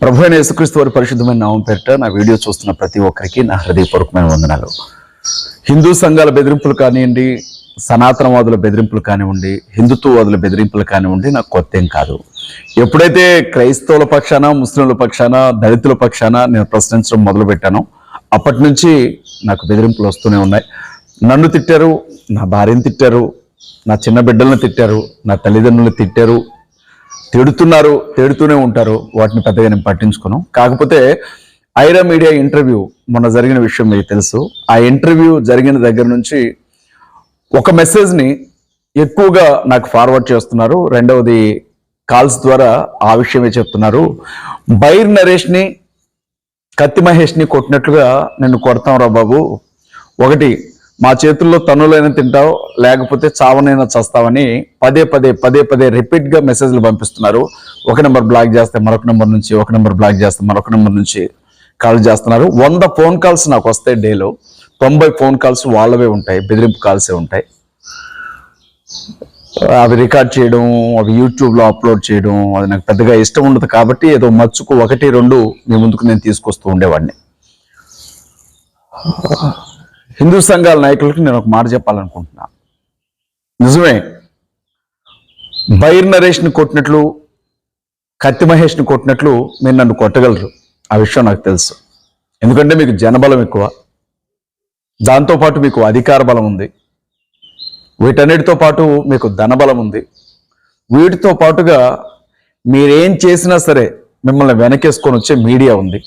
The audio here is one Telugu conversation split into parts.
ప్రభు అయిన యేసుక్రీస్తు వారి పరిశుద్ధమైన నామం పేరిట నా వీడియో చూస్తున్న ప్రతి ఒక్కరికి నా హృదయపూర్వకమైన వందనాలు. హిందూ సంఘాల బెదిరింపులు కానివ్వండి సనాతనవాదుల బెదిరింపులు కానివ్వండి హిందుత్వవాదుల బెదిరింపులు కానివ్వండి నాకు కొత్త ఏం కాదు. ఎప్పుడైతే క్రైస్తవుల పక్షాన ముస్లింల పక్షాన దళితుల పక్షాన నేను ప్రశ్నించడం మొదలు పెట్టానో అప్పటి నుంచి నాకు బెదిరింపులు వస్తూనే ఉన్నాయి. నన్ను తిట్టారు నా భార్యను తిట్టారు నా చిన్న బిడ్డలను తిట్టారు నా తల్లిదండ్రులను తిట్టారు తిడుతున్నారు తిడుతూనే ఉంటారు. వాటిని పెద్దగా నేను పట్టించుకోను. కాకపోతే ఐరా మీడియా ఇంటర్వ్యూ మొన్న జరిగిన విషయం మీకు తెలుసు. ఆ ఇంటర్వ్యూ జరిగిన దగ్గర నుంచి ఒక మెసేజ్ని ఎక్కువగా నాకు ఫార్వర్డ్ చేస్తున్నారు. రెండవది కాల్స్ ద్వారా ఆ విషయమే చెప్తున్నారు. బైర్ నరేష్ని కత్తి మహేష్ని కొట్టినట్లుగా నిన్ను కొడతాం రా బాబు. ఒకటి మా చేతుల్లో తనులైనా తింటావు లేకపోతే చావనైనా చస్తావని పదే పదే పదే పదే రిపీట్గా మెసేజ్లు పంపిస్తున్నారు. ఒక నెంబర్ బ్లాక్ చేస్తే మరొక నెంబర్ నుంచి ఒక నెంబర్ బ్లాక్ చేస్తే మరొక నెంబర్ నుంచి కాల్ చేస్తున్నారు. వంద ఫోన్ కాల్స్ నాకు వస్తాయి డేలో తొంభై ఫోన్ కాల్స్ వాళ్ళవే ఉంటాయి బెదిరింపు కాల్సే ఉంటాయి. అవి రికార్డ్ చేయడం అవి యూట్యూబ్లో అప్లోడ్ చేయడం అది నాకు పెద్దగా ఇష్టం ఉండదు కాబట్టి ఏదో మచ్చుకు ఒకటి రెండు మీ ముందుకు నేను తీసుకొస్తూ ఉండేవాడిని. హిందూ సంఘాల నాయకులకు నేను ఒక మాట చెప్పాలనుకుంటున్నా. నిజమే. బైర్ నరేష్ని కొట్టినట్లు కత్తి మహేష్ని కొట్టినట్లు మీరు నన్ను కొట్టగలరు. ఆ విషయం నాకు తెలుసు. ఎందుకంటే మీకు జనబలం ఎక్కువ. దాంతోపాటు మీకు అధికార బలం ఉంది. వీటన్నిటితో పాటు మీకు ధనబలం ఉంది. వీటితో పాటుగా మీరేం చేసినా సరే మిమ్మల్ని వెనకేసుకొని వచ్చే మీడియా ఉంది.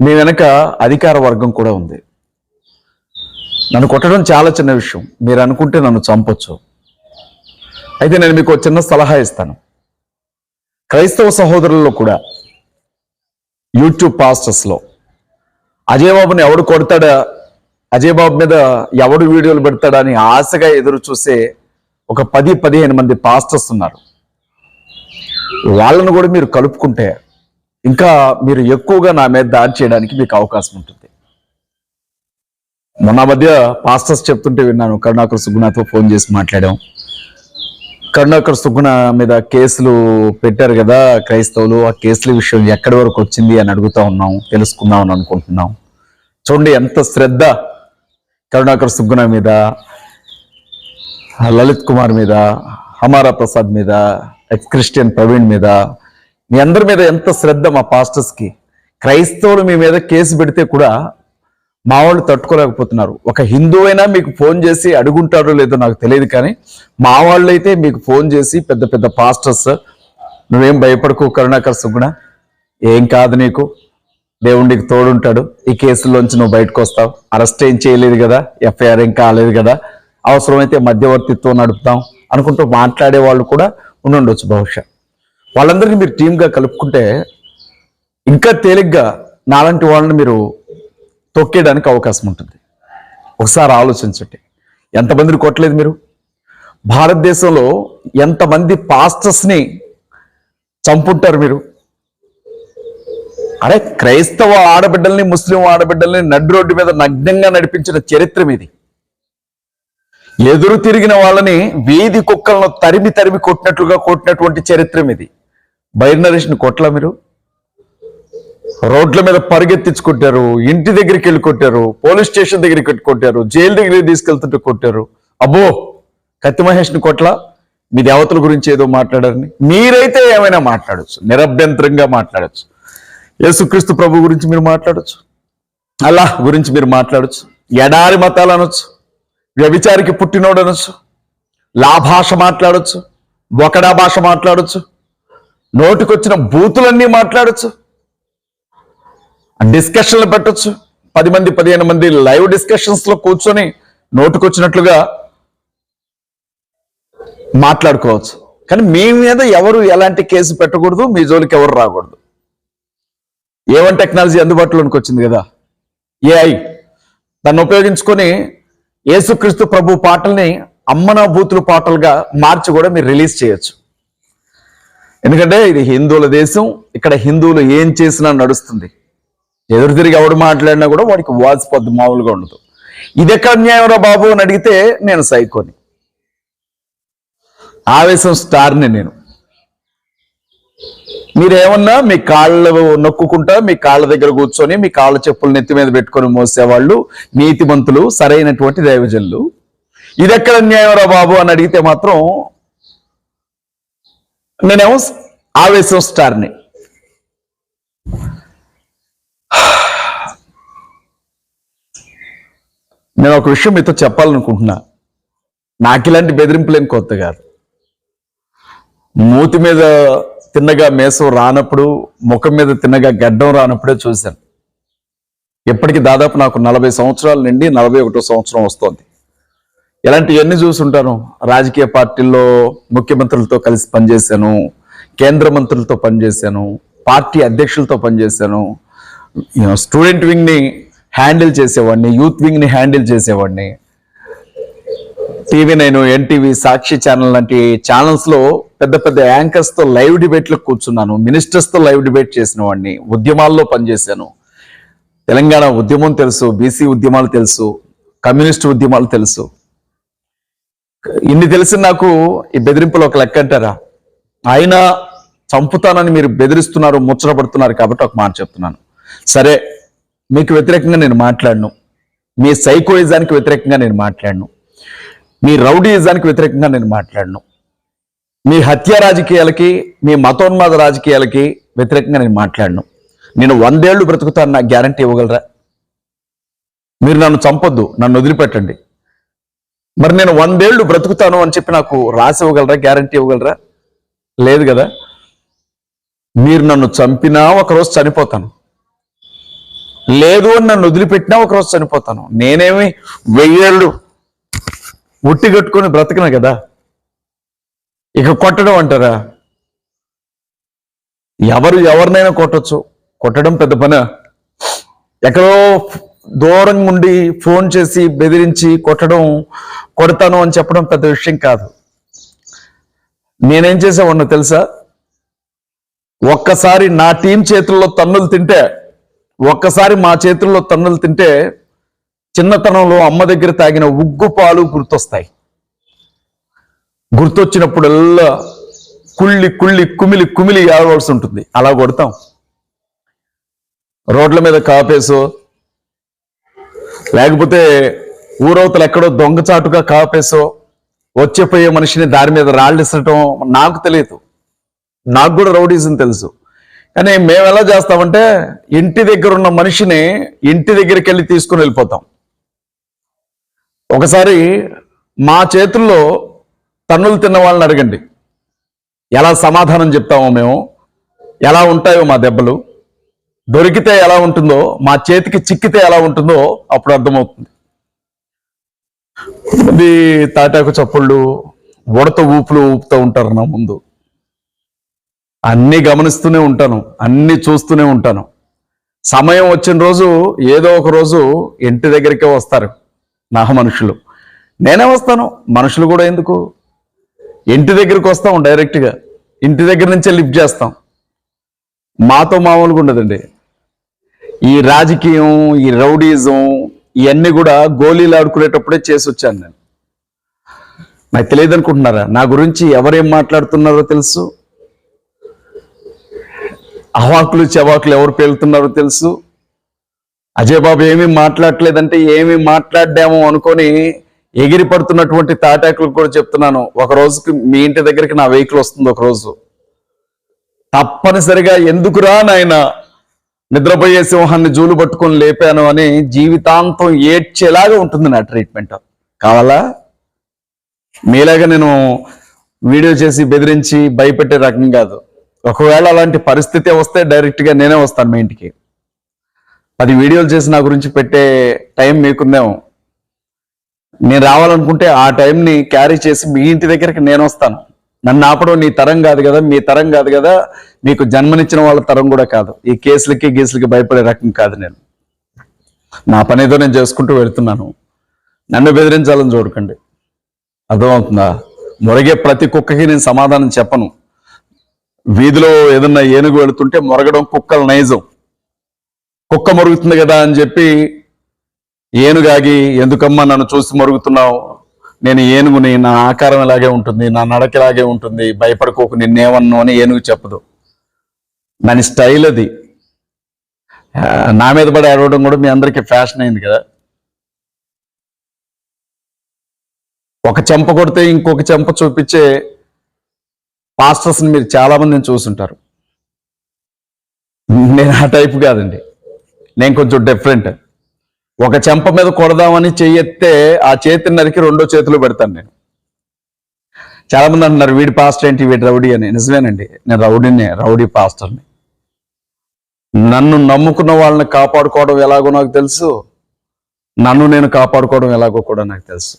మీ వెనక అధికార వర్గం కూడా ఉంది. నన్ను కొట్టడం చాలా చిన్న విషయం. మీరు అనుకుంటే నన్ను చంపొచ్చు. అయితే నేను మీకు చిన్న సలహా ఇస్తాను. క్రైస్తవ సహోదరుల్లో కూడా యూట్యూబ్ పాస్టర్స్లో అజయ్ బాబుని ఎవడు కొడతాడా అజయ్ బాబు మీద ఎవడు వీడియోలు పెడతాడా అని ఆశగా ఎదురు చూసే ఒక పది పదిహేను మంది పాస్టర్స్ ఉన్నారు. వాళ్ళను కూడా మీరు కలుపుకుంటే ఇంకా మీరు ఎక్కువగా నా మీద దాడి చేయడానికి మీకు అవకాశం ఉంటుంది. మొన్న మధ్య పాస్టర్స్ చెప్తుంటే విన్నాను. కరుణాకర్ సుగుణతో ఫోన్ చేసి మాట్లాడాం. కరుణాకర్ సుగుణ మీద కేసులు పెట్టారు కదా క్రైస్తవులు. ఆ కేసుల విషయం ఎక్కడి వరకు వచ్చింది అని అడుగుతా ఉన్నాం తెలుసుకుందాం అని అనుకుంటున్నాం. చూడండి ఎంత శ్రద్ధ కరుణాకర్ సుగుణ మీద లలిత్ కుమార్ మీద హమారా ప్రసాద్ మీద ఎక్స్ క్రిస్టియన్ ప్రవీణ్ మీద. మీ అందరి మీద ఎంత శ్రద్ధ మా పాస్టర్స్కి క్రైస్తవులు మీ మీద కేసు పెడితే కూడా మా వాళ్ళు తట్టుకోలేకపోతున్నారు. ఒక హిందువైనా మీకు ఫోన్ చేసి అడుగుంటారో లేదో నాకు తెలియదు కానీ మా వాళ్ళు అయితే మీకు ఫోన్ చేసి పెద్ద పెద్ద పాస్టర్స్ నువ్వేం భయపడకు కరుణాకర్ సుగుణ ఏం కాదు నీకు. దేవుడికి తోడుంటాడు. ఈ కేసులోంచి నువ్వు బయటకు వస్తావు అరెస్ట్ ఏం చేయలేదు కదా. ఎఫ్ఐఆర్ ఏం కాలేదు కదా. అవసరమైతే మధ్యవర్తిత్వం నడుపుతాం అనుకుంటూ మాట్లాడే వాళ్ళు కూడా ఉండుండొచ్చు బహుశా. వాళ్ళందరినీ మీరు టీమ్గా కలుపుకుంటే ఇంకా తేలిగ్గా నాలాంటి వాళ్ళని మీరు తొక్కేయడానికి అవకాశం ఉంటుంది. ఒకసారి ఆలోచించండి. ఎంతమందిని కొట్టలేదు మీరు? భారతదేశంలో ఎంతమంది పాస్టర్స్ని చంపుంటారు మీరు? అరే క్రైస్తవ ఆడబిడ్డల్ని ముస్లిం ఆడబిడ్డల్ని నడ్డు రోడ్డు మీద నగ్నంగా నడిపించిన చరిత్ర ఇది ఎదురు తిరిగిన వాళ్ళని వీధి కుక్కలను తరిమి తరిమి కొట్టినట్లుగా కొట్టినటువంటి చరిత్ర ఇది బైర్నరేషన్ కొట్ల మీరు? రోడ్ల మీద పరిగెత్తించి కొట్టారు ఇంటి దగ్గరికి వెళ్ళి కొట్టారు పోలీస్ స్టేషన్ దగ్గరికి కొట్టారు జైలు దగ్గరికి తీసుకెళ్తుంటే కొట్టారు. అబ్బో కత్తి మహేష్ని కొట్ల? మీ దేవతల గురించి ఏదో మాట్లాడారని? మీరైతే ఏమైనా మాట్లాడచ్చు నిరభ్యంతరంగా మాట్లాడచ్చు. యేసుక్రీస్తు ప్రభు గురించి మీరు మాట్లాడచ్చు అల్లాహ్ గురించి మీరు మాట్లాడచ్చు ఎడారి మతాలు అనొచ్చు వ్యభిచారికి పుట్టినోడు అనొచ్చు లాభాష మాట్లాడచ్చు మాట్లాడొచ్చు ఒకడా భాష మాట్లాడొచ్చు నోటికొచ్చిన బూతులన్నీ మాట్లాడొచ్చు. డిస్కషన్లు పెట్టొచ్చు. పది మంది పదిహేను మంది లైవ్ డిస్కషన్స్లో కూర్చొని నోటుకొచ్చినట్లుగా మాట్లాడుకోవచ్చు. కానీ మీ మీద ఎవరు ఎలాంటి కేసు పెట్టకూడదు మీ జోలికి ఎవరు రాకూడదు. ఏవన్ టెక్నాలజీ అందుబాటులోనికి వచ్చింది కదా? ఏఐ దాన్ని ఉపయోగించుకొని యేసుక్రీస్తు ప్రభు పాటల్ని అమ్మన బూతులు పాటలుగా మార్చి కూడా మీరు రిలీజ్ చేయొచ్చు. ఎందుకంటే ఇది హిందువుల దేశం ఇక్కడ హిందువులు ఏం చేసినా నడుస్తుంది. ఎదురు తిరిగి ఎవడు మాట్లాడినా కూడా వాడికి వాచ్ పొద్దు మామూలుగా ఉండదు. ఇది ఎక్కడ న్యాయంరా బాబు అని అడిగితే నేను సైకోని. ఆవేశం స్టార్ని నేను. మీరేమన్నా మీ కాళ్ళు నొక్కుకుంటా మీ కాళ్ళ దగ్గర కూర్చొని మీ కాళ్ళ చెప్పులు నెత్తి మీద పెట్టుకొని మోసేవాళ్ళు నీతిమంతులు సరైనటువంటి దైవజనులు? ఇది ఎక్కడ న్యాయమరా బాబు అని అడిగితే మాత్రం నేనేమో ఆవేశం స్టార్ని. నేను ఒక విషయం మీతో చెప్పాలనుకుంటున్నా. నాకు ఇలాంటి బెదిరింపులు ఏం కొత్త కాదు. మూతి మీద తిన్నగా మేసం రానప్పుడు ముఖం మీద తిన్నగా గడ్డం రానప్పుడే చూశాను. ఇప్పటికి దాదాపు నాకు నలభై సంవత్సరాల నుండి నలభై ఒకటో సంవత్సరం వస్తోంది. ఇలాంటివన్నీ చూసుంటాను. రాజకీయ పార్టీల్లో ముఖ్యమంత్రులతో కలిసి పనిచేశాను. కేంద్ర మంత్రులతో పనిచేశాను. పార్టీ అధ్యక్షులతో పనిచేశాను. స్టూడెంట్ వింగ్ని హ్యాండిల్ చేసేవాడిని యూత్ వింగ్ని హ్యాండిల్ చేసేవాడిని. టీవీ నేను ఎన్టీవీ సాక్షి ఛానల్ లాంటి ఛానల్స్లో పెద్ద పెద్ద యాంకర్స్తో లైవ్ డిబేట్లు కూర్చున్నాను. మినిస్టర్స్తో లైవ్ డిబేట్ చేసిన వాడిని ఉద్యమాల్లో పనిచేశాను. తెలంగాణ ఉద్యమం తెలుసు బీసీ ఉద్యమాలు తెలుసు కమ్యూనిస్ట్ ఉద్యమాలు తెలుసు. ఇన్ని తెలిసి నాకు ఈ బెదిరింపులు ఒక లెక్క అంటారా? అయినా చంపుతానని మీరు బెదిరిస్తున్నారు ముచ్చటపడుతున్నారు కాబట్టి ఒక మాట చెప్తున్నాను. సరే మీకు వ్యతిరేకంగా నేను మాట్లాడను. మీ సైకోయిజానికి వ్యతిరేకంగా నేను మాట్లాడను. మీ రౌడీయిజానికి వ్యతిరేకంగా నేను మాట్లాడను. మీ హత్య రాజకీయాలకి మీ మతోన్మాద రాజకీయాలకి వ్యతిరేకంగా నేను మాట్లాడను. నేను వందేళ్ళు బ్రతుకుతాను నాకు గ్యారంటీ ఇవ్వగలరా? మీరు నన్ను చంపొద్దు నన్ను వదిలిపెట్టండి. మరి నేను వందేళ్ళు బ్రతుకుతాను అని చెప్పి నాకు రాసి ఇవ్వగలరా గ్యారంటీ ఇవ్వగలరా? లేదు కదా? మీరు నన్ను చంపినా ఒకరోజు చనిపోతాను. లేదు అని నన్ను వదిలిపెట్టినా ఒకరోజు చనిపోతాను. నేనేమి వెయ్యేళ్ళు ఉట్టి కట్టుకొని బ్రతకను కదా? ఇక కొట్టడం అంటారా? ఎవరు ఎవరినైనా కొట్టచ్చు. కొట్టడం పెద్ద పని? ఎక్కడో దూరంగా ఉండి ఫోన్ చేసి బెదిరించి కొట్టడం కొడతాను అని చెప్పడం పెద్ద విషయం కాదు. నేనేం చేసేవాడినో తెలుసా? ఒక్కసారి నా టీం చేతుల్లో తన్నులు తింటే ఒక్కసారి మా చేతుల్లో తన్నులు తింటే చిన్నతనంలో అమ్మ దగ్గర తాగిన ఉగ్గు పాలు గుర్తొస్తాయి. గుర్తొచ్చినప్పుడల్లా కుళ్ళి కుళ్ళి కుమిలి కుమిలి ఏడవలసి ఉంటుంది. అలా కొడతాం. రోడ్ల మీద కాపేసో లేకపోతే ఊరవతలు ఎక్కడో దొంగచాటుగా కాపేసో వచ్చిపోయే మనిషిని దారి మీద రాళ్ళిసటం నాకు తెలియదు. నాకు కూడా రౌడీజం తెలుసు. కానీ మేము ఎలా చేస్తామంటే ఇంటి దగ్గర ఉన్న మనిషిని ఇంటి దగ్గరికి వెళ్ళి తీసుకుని వెళ్ళిపోతాం. ఒకసారి మా చేతుల్లో తన్నులు తిన్న వాళ్ళని అడగండి. ఎలా సమాధానం చెప్తామో మేము? ఎలా ఉంటాయో మా దెబ్బలు? దొరికితే ఎలా ఉంటుందో మా చేతికి చిక్కితే ఎలా ఉంటుందో అప్పుడు అర్థమవుతుంది. అది తాటాకు చప్పుళ్ళు ఉడత ఊపులు ఊపుతూ ఉంటారు నా ముందు. అన్ని గమనిస్తూనే ఉంటాను అన్ని చూస్తూనే ఉంటాను. సమయం వచ్చిన రోజు ఏదో ఒక రోజు ఇంటి దగ్గరికే వస్తారు నా మనుషులు. నేనే వస్తాను మనుషులు కూడా ఎందుకు? ఇంటి దగ్గరికి వస్తాం డైరెక్ట్గా ఇంటి దగ్గర నుంచే లిఫ్ట్ చేస్తాం. మాతో మామూలుగా ఉండదండి. ఈ రాజకీయం ఈ రౌడీజం ఇవన్నీ కూడా గోళీలు ఆడుకునేటప్పుడే చేసి వచ్చాను నేను. నాకు తెలియదు అనుకుంటున్నారా నా గురించి ఎవరేం మాట్లాడుతున్నారో తెలుసు? అవాకులు చవాకులు ఎవరు పేలుతున్నారో తెలుసు? అజయ్ బాబు ఏమీ మాట్లాడలేదంటే ఏమి మాట్లాడామో అనుకొని ఎగిరి పడుతున్నటువంటి తాటాకులకు కూడా చెప్తున్నాను. ఒక రోజుకి మీ ఇంటి దగ్గరికి నా వెహికల్ వస్తుంది ఒక రోజు. తప్పనిసరిగా ఎందుకురా నాయన నిద్రపోయే సింహాన్ని జూలు పట్టుకొని లేపాను అని జీవితాంతం ఏడ్చేలాగా ఉంటుంది నా ట్రీట్మెంట్ కావాలా? మీలాగా నేను వీడియో చేసి బెదిరించి భయపెట్టే రకం కాదు. ఒకవేళ అలాంటి పరిస్థితి వస్తే డైరెక్ట్గా నేనే వస్తాను మీ ఇంటికి. పది వీడియోలు చేసి నా గురించి పెట్టే టైం మీకుందేమో. నేను రావాలనుకుంటే ఆ టైంని క్యారీ చేసి మీ ఇంటి దగ్గరికి నేను వస్తాను. నన్ను ఆపడం నీ తరం కాదు కదా మీ తరం కాదు కదా మీకు జన్మనిచ్చిన వాళ్ళ తరం కూడా కాదు. ఈ కేసులకి గీసులకి భయపడే రకం కాదు నేను. నా పని ఏదో నేను చేసుకుంటూ వెళ్తున్నాను. నన్ను బెదిరించాలని చూడకండి అర్థమవుతుందా? మురిగే ప్రతి కుక్కకి నేను సమాధానం చెప్పను. వీధిలో ఏదన్నా ఏనుగు వెళుతుంటే మొరగడం కుక్కల నైజం. కుక్క మొరుగుతుంది కదా అని చెప్పి ఏనుగాగి ఎందుకమ్మా నన్ను చూసి మరుగుతున్నావు? నేను ఏనుగుని నా ఆకారం ఇలాగే ఉంటుంది నా నడక ఇలాగే ఉంటుంది భయపడుకోకు నిన్నేమన్ను అని ఏనుగు చెప్పదు. దాని స్టైల్ అది. నా మీద పడి అడవడం కూడా మీ అందరికీ ఫ్యాషన్ అయింది కదా. ఒక చెంప కొడితే ఇంకొక చెంప చూపించే పాస్టర్స్ని మీరు చాలా మందిని చూసుంటారు నేను ఆ టైప్ కాదండి. నేను కొంచెం డిఫరెంట్ ఒక చెంప మీద కొడదామని చెయ్యెత్తే ఆ చేతిని నరికి రెండో చేతిలో పెడతాను నేను. చాలామంది అంటున్నారు వీడి పాస్టర్ ఏంటి? వీడి రౌడీ అని. నిజమేనండి. నేను రౌడీనే రౌడీ పాస్టర్ని. నన్ను నమ్ముకున్న వాళ్ళని కాపాడుకోవడం ఎలాగో నాకు తెలుసు. నన్ను నేను కాపాడుకోవడం ఎలాగో కూడా నాకు తెలుసు.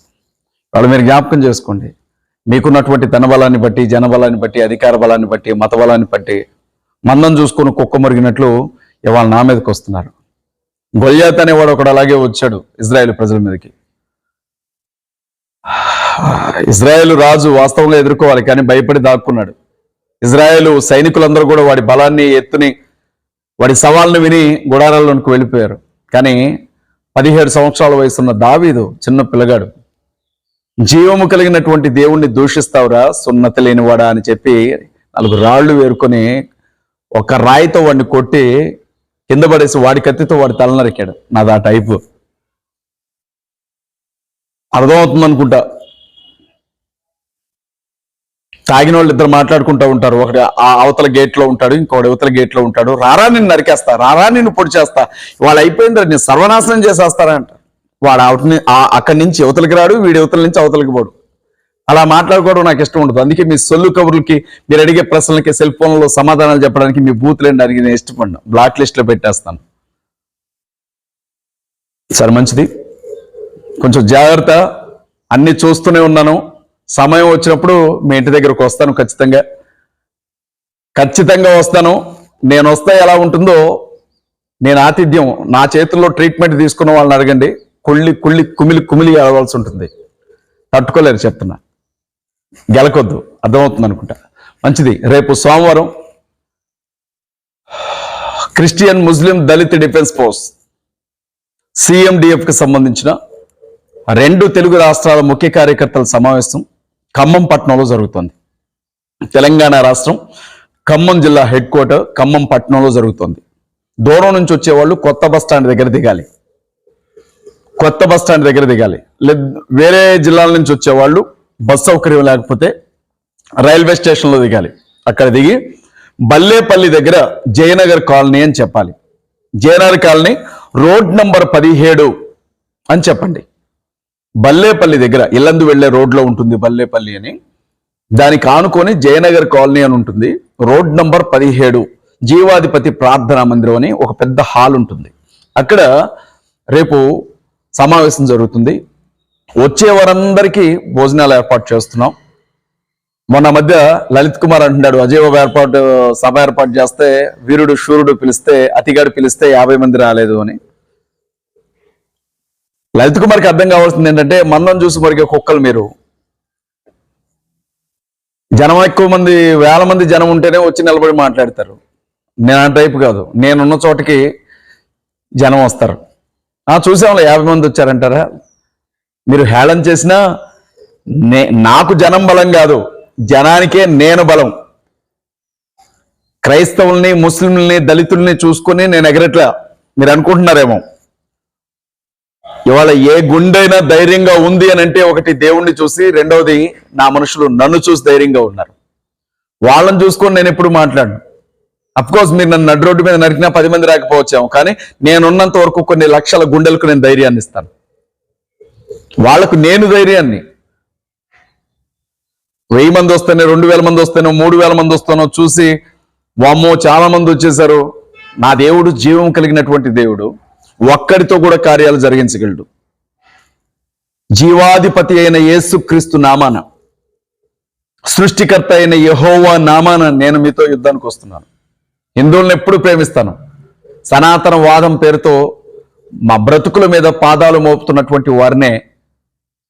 వాళ్ళు మీరు జ్ఞాపకం చేసుకోండి. మీకున్నటువంటి ధనబలాన్ని బట్టి జన బలాన్ని బట్టి అధికార బలాన్ని బట్టి మత బలాన్ని బట్టి మందం చూసుకొని కుక్క మురిగినట్లు ఇవాళ నా మీదకి వస్తున్నారు. గొల్యాత్ అనేవాడు ఒకడు అలాగే వచ్చాడు ఇజ్రాయెల్ ప్రజల మీదకి. ఇజ్రాయెల్ రాజు వాస్తవంగా ఎదుర్కోవాలి కానీ భయపడి దాక్కున్నాడు. ఇజ్రాయెల్ సైనికులందరూ కూడా వాడి బలాన్ని ఎత్తుని వాడి సవాల్ని విని గుడారాల్లోనికి వెళ్ళిపోయారు. కానీ పదిహేడు సంవత్సరాల వయసున్న దావీదు చిన్న పిల్లగాడు. జీవము కలిగినటువంటి దేవుణ్ణి దూషిస్తావురా సున్నతి లేనివాడా అని చెప్పి నాలుగు రాళ్ళు వేరుకొని ఒక రాయితో వాడిని కొట్టి కింద పడేసి వాడి కత్తితో వాడి తల నరికాడు. నాది ఆ టైపు. అర్థమవుతుంది అనుకుంటా. తాగిన వాళ్ళు ఇద్దరు మాట్లాడుకుంటూ ఉంటారు. ఒకటి ఆ అవతల గేట్లో ఉంటాడు ఇంకోటి అవతల గేట్లో ఉంటాడు. రారా నిన్ను నరికేస్తా రారా నిన్ను పొడి చేస్తా. వాళ్ళు అయిపోయింది నేను సర్వనాశనం చేసేస్తారా అంట. వాడు అవతని అక్కడి నుంచి అవతలకి రాడు వీడి అవతల నుంచి అవతలకి పోడు. అలా మాట్లాడుకోవడం నాకు ఇష్టం ఉండదు. అందుకే మీ సొల్లు కబుర్లకి మీరు అడిగే ప్రశ్నలకి సెల్ ఫోన్లో సమాధానాలు చెప్పడానికి మీ బూత్లేండి అడిగి నేను ఇష్టపడను. బ్లాక్ లిస్ట్లో పెట్టేస్తాను. సరే మంచిది. కొంచెం జాగ్రత్త. అన్నీ చూస్తూనే ఉన్నాను. సమయం వచ్చినప్పుడు మీ ఇంటి దగ్గరకు వస్తాను ఖచ్చితంగా. ఖచ్చితంగా వస్తాను. నేను వస్తే ఎలా ఉంటుందో నేను ఆతిథ్యం. నా చేతుల్లో ట్రీట్మెంట్ తీసుకున్న వాళ్ళని అడగండి. కుళ్ళి కుళ్ళి కుమిలి కుమిలి అడవలసి ఉంటుంది. తట్టుకోలేరు చెప్తున్నా. గెలకొద్దు. అర్థమవుతుంది అనుకుంటా. మంచిది. రేపు సోమవారం Christian Muslim Dalit defence force సిఎండిఎఫ్కి సంబంధించిన రెండు తెలుగు రాష్ట్రాల ముఖ్య కార్యకర్తల సమావేశం ఖమ్మం పట్టణంలో జరుగుతోంది. తెలంగాణ రాష్ట్రం ఖమ్మం జిల్లా హెడ్ క్వార్టర్ ఖమ్మం పట్టణంలో జరుగుతోంది. దూరం నుంచి వచ్చేవాళ్ళు కొత్త బస్ స్టాండ్ దగ్గర దిగాలి. కొత్త బస్ స్టాండ్ దగ్గర దిగాలి. లేదు వేరే జిల్లాల నుంచి వచ్చేవాళ్ళు బస్ సౌకర్యం లేకపోతే రైల్వే స్టేషన్లో దిగాలి. అక్కడ దిగి బల్లేపల్లి దగ్గర జయనగర్ కాలనీ అని చెప్పాలి. జయనగర్ కాలనీ రోడ్ నంబర్ పదిహేడు అని చెప్పండి. బల్లేపల్లి దగ్గర ఇల్లందు వెళ్ళే రోడ్లో ఉంటుంది బల్లేపల్లి అని. దానికి ఆనుకొని జయనగర్ కాలనీ అని ఉంటుంది. రోడ్ నంబర్ పదిహేడు జీవాధిపతి ప్రార్థనా మందిరం అని ఒక పెద్ద హాల్ ఉంటుంది. అక్కడ రేపు సమావేశం జరుగుతుంది. వచ్చే వారందరికీ భోజనాలు ఏర్పాటు చేస్తున్నాం. మొన్న మధ్య లలిత్ కుమార్ అంటున్నాడు అజయ్ బాబు ఏర్పాటు సభ ఏర్పాటు చేస్తే వీరుడు శూరుడు పిలిస్తే అతిగాడు పిలిస్తే యాభై మంది రాలేదు అని. లలిత్ కుమార్కి అర్థం కావాల్సింది ఏంటంటే మందం చూసి మరిగే కుక్కలు మీరు. జనం ఎక్కువ మంది వేల మంది జనం ఉంటేనే వచ్చి నిలబడి మాట్లాడతారు. నేను ఆ టైప్ కాదు. నేనున్న చోటకి జనం వస్తారు. ఆ చూసాంలే యాభై మంది వచ్చారంటారా? మీరు హేళన చేసినా నే నాకు జనం బలం కాదు జనానికే నేను బలం. క్రైస్తవుల్ని ముస్లింలని దళితుల్ని చూసుకొని నేను ఎగరట్లా? మీరు అనుకుంటున్నారేమో. ఇవాళ ఏ గుండైనా ధైర్యంగా ఉంది అని అంటే ఒకటి దేవుణ్ణి చూసి రెండవది నా మనుషులు నన్ను చూసి ధైర్యంగా ఉన్నారు. వాళ్ళని చూసుకొని నేను ఎప్పుడు మాట్లాడను. కోర్స్ మీరు నన్ను నడు రోడ్డు మీద నరికినా పది మంది రాకపోవచ్చాము కానీ నేనున్నంత వరకు కొన్ని లక్షల గుండెలకు నేను ధైర్యాన్ని ఇస్తాను. వాళ్ళకు నేను ధైర్యాన్ని. వెయ్యి మంది వస్తేనే రెండు వేల మంది వస్తేనో మూడు వేల మంది వస్తానో చూసి వామ్మో చాలా మంది వచ్చేసారు నా దేవుడు జీవం కలిగినటువంటి దేవుడు ఒక్కడితో కూడా కార్యాలు జరిగించగలడు. జీవాధిపతి అయిన యేసుక్రీస్తు నామాన సృష్టికర్త అయిన యహోవా నామాన నేను మీతో యుద్ధానికి వస్తున్నాను. హిందువులను ఎప్పుడు ప్రేమిస్తాను? సనాతన వాదం పేరుతో మా బ్రతుకుల మీద పాదాలు మోపుతున్నటువంటి వారినే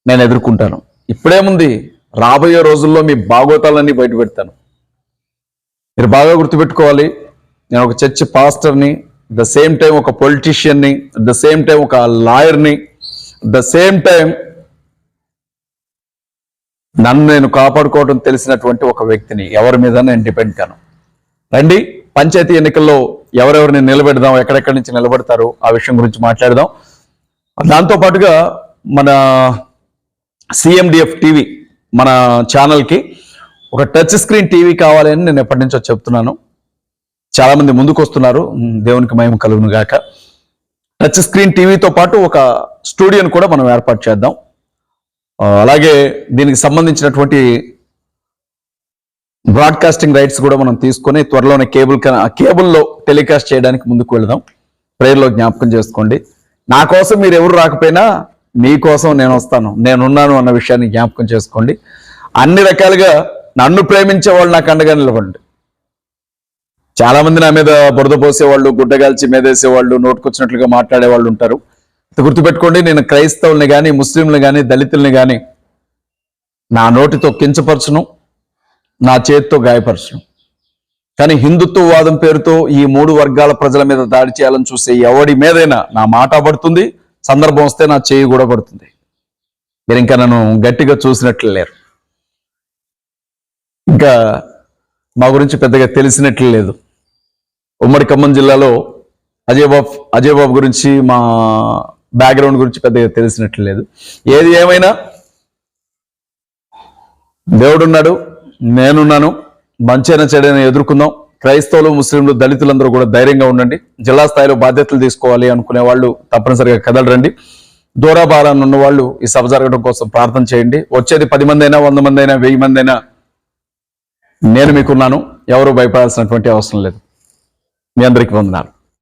నేను ఎదుర్కొంటాను. ఇప్పుడేముంది రాబోయే రోజుల్లో మీ బాగోతాలన్నీ బయట పెడతాను. మీరు బాగా గుర్తుపెట్టుకోవాలి. నేను ఒక చర్చ్ పాస్టర్ని ద సేమ్ టైం ఒక పొలిటీషియన్ని ద సేమ్ టైం ఒక లాయర్ని ద సేమ్ టైం నన్ను నేను కాపాడుకోవడం తెలిసినటువంటి ఒక వ్యక్తిని ఎవరి మీద నేను డిపెండ్ కాను. రండి. పంచాయతీ ఎన్నికల్లో ఎవరెవరిని నిలబెడదాం ఎక్కడెక్కడి నుంచి నిలబెడతారు ఆ విషయం గురించి మాట్లాడదాం. దాంతో పాటుగా మన సిఎండిఎఫ్ టీవీ మన ఛానల్కి ఒక టచ్ స్క్రీన్ టీవీ కావాలని నేను ఎప్పటి నుంచో చెప్తున్నాను. చాలామంది ముందుకు వస్తున్నారు. దేవునికి మయం కలుగును గాక. టచ్ స్క్రీన్ టీవీతో పాటు ఒక స్టూడియోని కూడా మనం ఏర్పాటు చేద్దాం. అలాగే దీనికి సంబంధించినటువంటి బ్రాడ్కాస్టింగ్ రైట్స్ కూడా మనం తీసుకొని త్వరలోనే కేబుల్ కేబుల్లో టెలికాస్ట్ చేయడానికి ముందుకు వెళదాం. ప్రేయర్లో జ్ఞాపకం చేసుకోండి. నా కోసం మీరు ఎవరు రాకపోయినా మీకోసం నేను వస్తాను. నేనున్నాను అన్న విషయాన్ని జ్ఞాపకం చేసుకోండి. అన్ని రకాలుగా నన్ను ప్రేమించే వాళ్ళు నాకు అండగా నిలవండి చాలా మంది నా మీద బురద పోసేవాళ్ళు గుడ్డగాల్చి మేదేసేవాళ్ళు నోటుకొచ్చినట్లుగా మాట్లాడే వాళ్ళు ఉంటారు. గుర్తుపెట్టుకోండి నేను క్రైస్తవుల్ని కానీ ముస్లింలు కానీ దళితుల్ని కానీ నా నోటితో కించపరచును. నా చేతితో గాయపరచడం కానీ హిందుత్వవాదం పేరుతో ఈ మూడు వర్గాల ప్రజల మీద దాడి చేయాలని చూసే ఎవడి మీదైనా నా మాట పడుతుంది సందర్భం వస్తే నా చేయి కూడా పడుతుంది. మీరు ఇంకా నన్ను గట్టిగా చూసినట్లు లేరు. ఇంకా మా గురించి పెద్దగా తెలిసినట్లు లేదు. ఉమ్మడి ఖమ్మం జిల్లాలో అజయ్ బాబు గురించి మా బ్యాక్గ్రౌండ్ గురించి పెద్దగా తెలిసినట్లు లేదు. ఏది ఏమైనా దేవుడున్నాడు నేనున్నాను మంచైన చెడైన ఎదుర్కొందాం. క్రైస్తవులు ముస్లింలు దళితులందరూ కూడా ధైర్యంగా ఉండండి. జిల్లా స్థాయిలో బాధ్యతలు తీసుకోవాలి అనుకునే వాళ్ళు తప్పనిసరిగా కదలరండి దూరాభారాన్ని ఉన్న వాళ్ళు ఈ సభ జరగడం కోసం ప్రార్థన చేయండి. వచ్చేది పది మంది అయినా వంద మంది అయినా వెయ్యి మంది అయినా నేను మీకున్నాను. ఎవరు భయపడాల్సినటువంటి అవసరం లేదు. మీ అందరికీ వందనాలు.